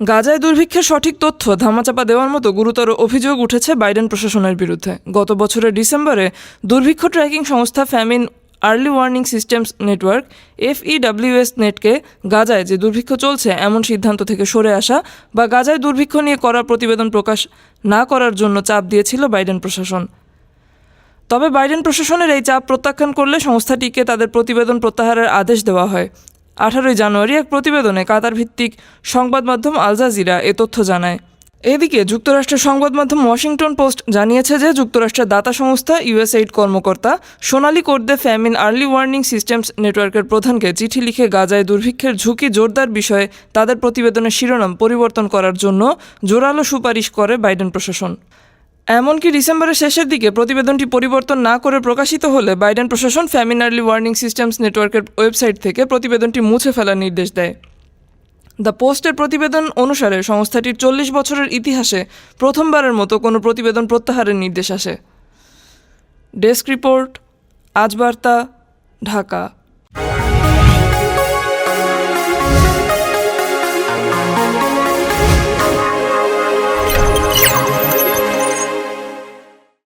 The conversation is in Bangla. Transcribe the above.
গাজায় দুর্ভিক্ষের সঠিক তথ্য ধামাচাপা দেওয়ার মতো গুরুতর অভিযোগ উঠেছে বাইডেন প্রশাসনের বিরুদ্ধে। গত বছরের ডিসেম্বরে দুর্ভিক্ষ ট্র্যাকিং সংস্থা famine early warning systems network, F E W S নেটকে গাজায় যে দুর্ভিক্ষ চলছে এমন সিদ্ধান্ত থেকে সরে আসা বা গাজায় দুর্ভিক্ষ নিয়ে করা প্রতিবেদন প্রকাশ না করার জন্য চাপ দিয়েছিল বাইডেন প্রশাসন। তবে বাইডেন প্রশাসনের এই চাপ প্রত্যাখ্যান করলে সংস্থাটিকে তাদের প্রতিবেদন প্রত্যাহারের আদেশ দেওয়া হয়। আঠারোই জানুয়ারি এক প্রতিবেদনে কাতার ভিত্তিক সংবাদ মাধ্যম আল জাজিরা এ তথ্য জানায়। এদিকে যুক্তরাষ্ট্রের সংবাদ মাধ্যম ওয়াশিংটন পোস্ট জানিয়েছে যে যুক্তরাষ্ট্রের দাতা সংস্থা ইউএসএইড কর্মকর্তা Sonali Korde famine early warning systems নেটওয়ার্কের প্রধানকে চিঠি লিখে গাজায় দুর্ভিক্ষের ঝুঁকি জোরদার বিষয়ে তাদের প্রতিবেদনের শিরোনাম পরিবর্তন করার জন্য জোরালো সুপারিশ করে বাইডেন প্রশাসন। এমনকি ডিসেম্বরের শেষের দিকে প্রতিবেদনটি পরিবর্তন না করে প্রকাশিত হলে বাইডেন প্রশাসন ফ্যামিন আর্লি ওয়ার্নিং সিস্টেমস নেটওয়ার্কের ওয়েবসাইট থেকে প্রতিবেদনটি মুছে ফেলার নির্দেশ দেয়। দ্য পোস্টের প্রতিবেদন অনুসারে সংস্থাটির চল্লিশ বছরের ইতিহাসে প্রথমবারের মতো কোনো প্রতিবেদন প্রত্যাহারের নির্দেশ আসে। ডেস্ক রিপোর্ট, আজ বার্তা, ঢাকা।